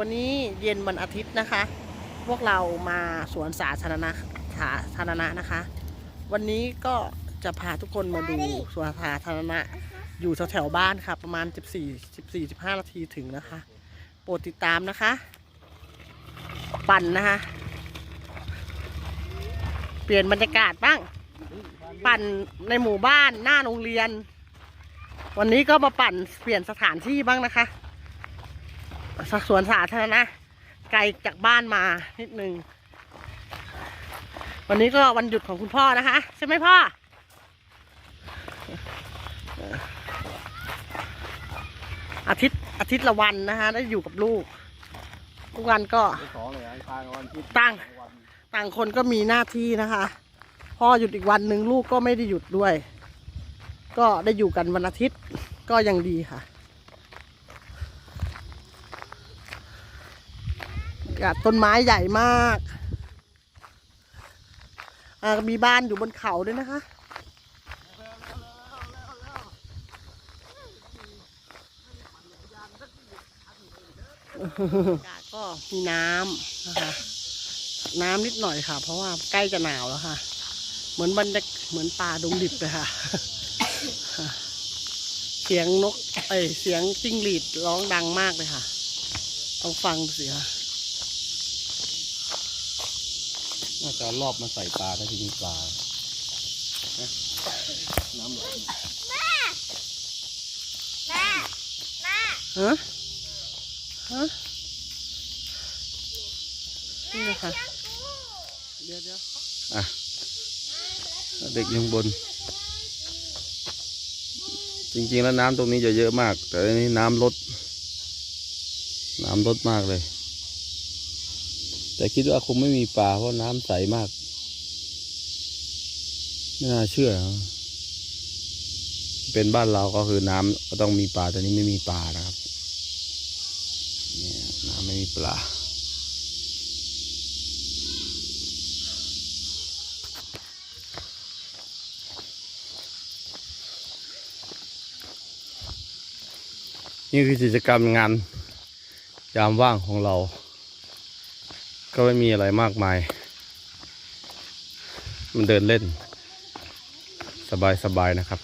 วันนี้เย็นวันอาทิตย์นะคะ พวกเรามาสวนสาธารณะสาธารณะนะคะ วันนี้ก็จะพาทุกคนมาดูสวนสาธารณะ อยู่แถวๆบ้านค่ะ ประมาณ 14 14 15 นาทีถึงนะคะ โปรดติดตามนะคะ ปั่นนะคะ เปลี่ยนบรรยากาศบ้าง ปั่นในหมู่บ้านหน้าโรงเรียน วันนี้ก็มาปั่นเปลี่ยนสถานที่บ้างนะคะ สวนสาธารณะไกลจากบ้านมานิดนึง วันนี้ก็วันหยุดของคุณพ่อนะคะ ใช่ไหมพ่อ อาทิตย์อาทิตย์ละวันนะคะ ได้อยู่กับลูก ทุกวันก็ไปสองเลยไอ้ทางวันที่ตั้งวันต่างคนก็มีหน้าที่นะคะ พ่อหยุดอีกวันหนึ่งลูกก็ไม่ได้หยุดด้วย ก็ได้อยู่กันวันอาทิตย์ก็ยังดีค่ะ อากาศต้นไม้ใหญ่มากอ่ามีบ้านอยู่บนเขาด้วยนะคะอากาศก็มีน้ำนะคะน้ำนิดหน่อยค่ะ เพราะว่าใกล้จะหนาวแล้วค่ะ เหมือนบรรยากเหมือนป่าดงดิบเลยค่ะ เสียงนก เอ้ย เสียงจิ้งหรีดร้องดังมากเลยค่ะต้องฟังสิค่ะ น่าจะเอารอบมาใส่ปลาถ้าจะมีปลานะน้ำไหลฮะฮะนี่นะคะเดี๋ยวเดี๋ยวอะเด็กอยังบน จริงๆแล้วน้ำตรงนี้จะเยอะมาก แต่อันนี้น้ำลด น้ำลดมากเลย แต่คิดว่าคงไม่มีปลาเพราะน้ำใสมาก ไม่น่าเชื่อ เป็นบ้านเราก็คือน้ำก็ต้องมีปลาแต่นี้ไม่มีปลานะครับเนี่ยน้ำไม่มีปลานี่คือกิจกรรมงานยามว่างของเรา ก็ไม่มีอะไรมากมาย มันเดินเล่น สบายๆนะครับ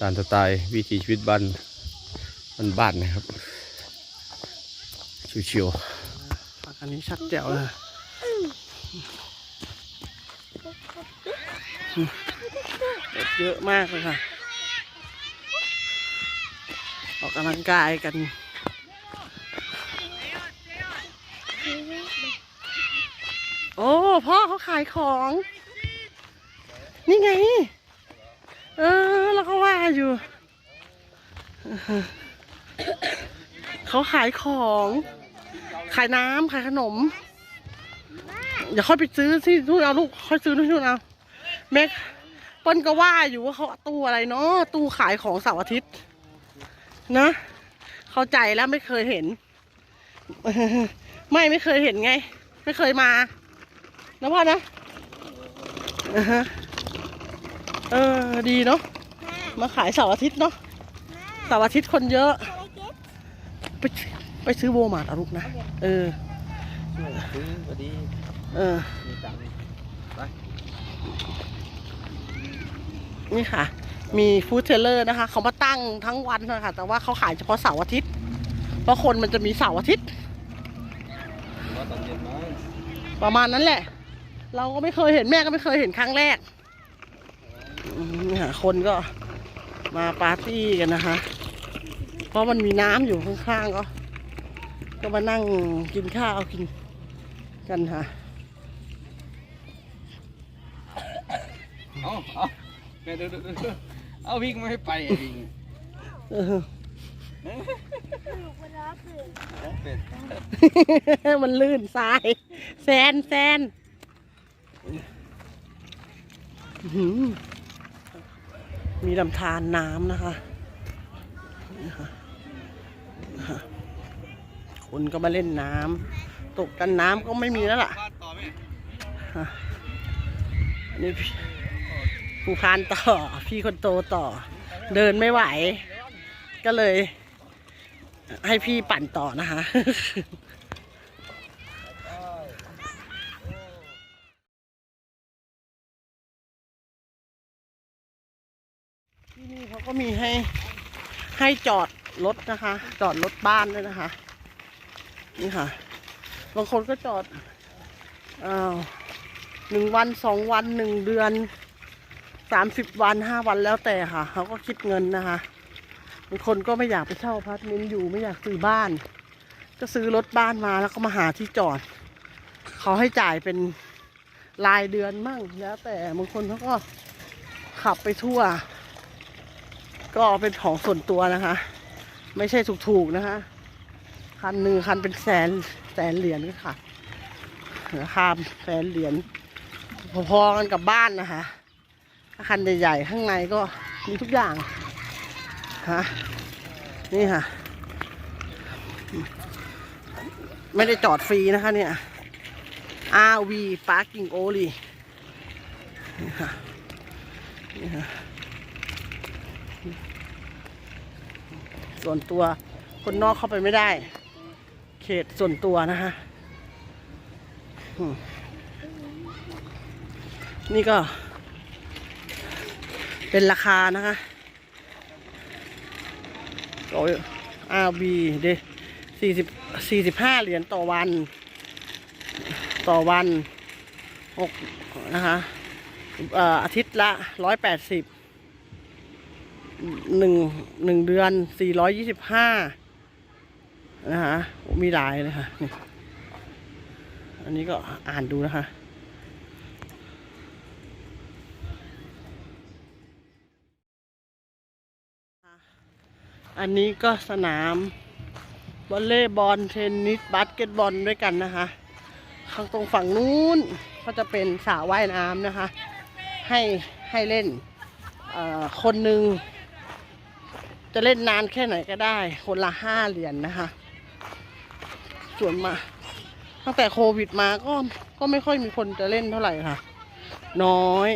ตามสไตล์วิถีชีวิตบ้านมันบ้านนะครับ ชิวฝั่งอันนี้ชัดแจ๋วเลยเยอะมากเลยค่ะ ออกกำลังกายกัน โอ้พ่อเขาขายของ นี่ไง เออแล้วก็ว่าอยู่ เขาขายของ ขายน้ำขายขนม เดี๋ยวค่อยไปซื้อที่นู่นเอาลูกค่อยซื้อที่นู่นเอาแม็กเปิ้ลก็ว่าอยู่ว่าเขาตู้อะไรเนาะตู้ขายของเสาร์อาทิตย์ นะ เข้าใจแล้วไม่เคยเห็น ไม่ไม่เคยเห็นไง ไม่เคยมา นะพ่อนะอ่าฮะเออดีเนาะมาขายเสาร์อาทิตย์เนาะเสาร์อาทิตย์คนเยอะ ไปไปซื้อโวมาร์ทเอาลูกนะ เออๆซื้อพอดีเออมีตังค์ไปนี่ค่ะ มีฟู้ดเทเลอร์นะคะ เขามาตั้งทั้งวันนะคะแต่ว่าเขาขายเฉพาะเสาร์อาทิตย์ เพราะคนมันจะมีเสาร์อาทิตย์ว่าตอนเย็นมั้งประมาณนั้นแหละ เราก็ไม่เคยเห็นแม่ก็ไม่เคยเห็นครั้งแรกนี่ค่ะคนก็มาปาร์ตี้กันนะคะ เพราะมันมีน้ำอยู่ข้างๆก็ ก็มานั่งกินข้าวกินกันค่ะเอาเอาแม่ดูดูดูเอาวิ่งไม่ให้ไปวิ่งเออเป็ดมันลื่นทรายแซนแซนอื้อหือ มีลำธารน้ำนะคะนี่ค่ะคนก็มาเล่นน้ำตกกันน้ำก็ไม่มีแล้วล่ะบ้านต่อไหมอันนี้พี่ผู้พานต่อ พี่คนโตต่อ เดินไม่ไหว ก็เลย ให้พี่ปั่นต่อนะคะ ที่นี่เขา ก็มีให้ให้จอดรถนะคะ จอดรถบ้านด้วยนะคะ นี่ค่ะ บางคนก็จอดอ้าวหนึ่งวันสองวันหนึ่งเดือนสามสิบวันห้าวันแล้วแต่ค่ะ เขาก็คิดเงินนะคะบางคนก็ไม่อยากไปเช่าพาร์ตเมนต์อยู่ไม่อยากซื้อบ้าน ก็ซื้อรถบ้านมาแล้วก็มาหาที่จอด เขาให้จ่ายเป็นรายเดือนมั่งแล้วแต่บางคนเขาก็ขับไปทั่ว ก็เป็นของส่วนตัวนะคะ ไม่ใช่ถูกๆนะคะ คันหนึ่งคันเป็นแสนแสนเหรียญค่ะราคาแสนเหรียญพอๆกันกับบ้านนะคะคันใหญ่ๆข้างในก็มีทุกอย่างฮะนี่ค่ะ ไม่ได้จอดฟรีนะคะเนี่ย RV Parking Only นี่ค่ะนี่ค่ะ ส่วนตัว คนนอกเข้าไปไม่ได้ เขตส่วนตัวนะคะนี่ก็ เป็นราคานะคะโอ้ยอาบีเดสี่สิบสี่สิบห้าเหรียญต่อวัน ต่อวันหกนะคะเอ่ออาทิตย์ละร้อยแปดสิบ หนึ่งหนึ่งเดือนสี่ร้อยยี่สิบห้านะคะมีหลายเลยค่ะนี่อันนี้ก็อ่านดูนะคะอันนี้ก็สนามวอลเลย์บอลเทนนิสบาสเกตบอลด้วยกันนะคะข้างตรงฝั่งนู้นก็จะเป็นสระว่ายน้ำนะคะ ให้ให้เล่นคนหนึ่ง จะเล่นนานแค่ไหนก็ได้ คนละห้าเหรียญนนะคะ ส่วนมา ตั้งแต่โควิดมาก็ก็ไม่ค่อยมีคนจะเล่นเท่าไหร่ค่ะ น้อย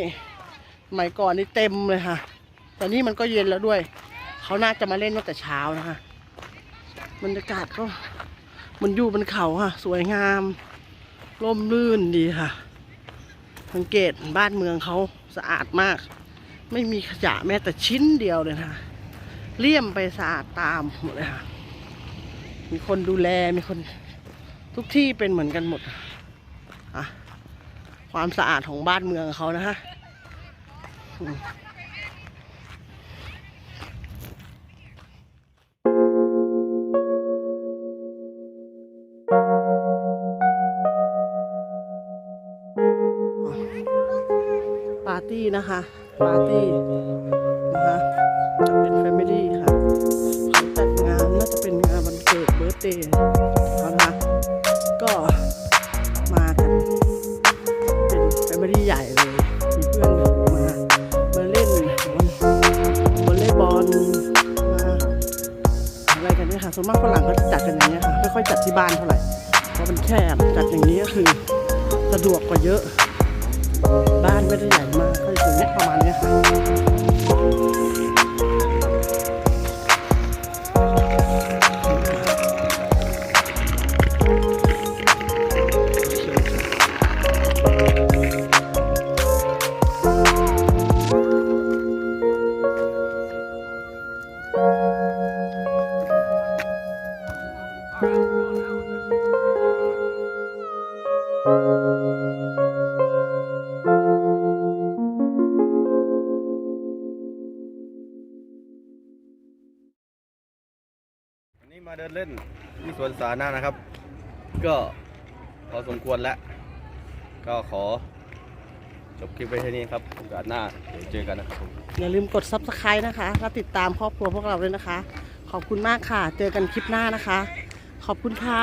สมัยก่อนนี่เต็มเลยค่ะ แต่นี่มันก็เย็นแล้วด้วย เขาน่าจะมาเล่นตั้งแต่เช้านะคะบรรยากาศก็มันอยู่บนเขาค่ะ สวยงามร่มรื่นดีค่ะ สังเกตบ้านเมืองเขาสะอาดมาก ไม่มีขยะแม้แต่ชิ้นเดียวเลยนะคะ เลี่ยมไปสะอาดตามหมดเลยค่ะ มีคนดูแล มีคนทุกที่เป็นเหมือนกันหมดอะความสะอาดของบ้านเมืองเขานะฮะปาร์ตี้นะคะ ปาร์ตี้นะคะจะเป็น เตย์เขานะก็มากันเป็นแฟมิลี่ใหญ่เลย มีเพื่อนมามาเล่นวอลเลย์บอลมาอะไรกันเนี่ยค่ะส่วนมากฝรั่งเขาจัดกันอย่างนี้ยค่ะไม่ค่อยจัดที่บ้านเท่าไหร่เพราะมันแคบจัดอย่างนี้ก็คือสะดวกกว่าเยอะ บ้านไม่ได้ใหญ่มากก็จะถึงประมาณเนี้ยค่ะ นี้มาเดินเล่นที่สวนสาธารณะนะครับ ก็พอสมควรแล้ว ก็ขอจบคลิปไว้แค่นี้ครับโอกาสหน้าเดี๋ยวเจอกันนะครับผม อย่าลืมกด subscribe นะคะ และติดตามครอบครัวพวกเราด้วยนะคะ ขอบคุณมากค่ะ เจอกันคลิปหน้านะคะ ขอบคุณค่ะ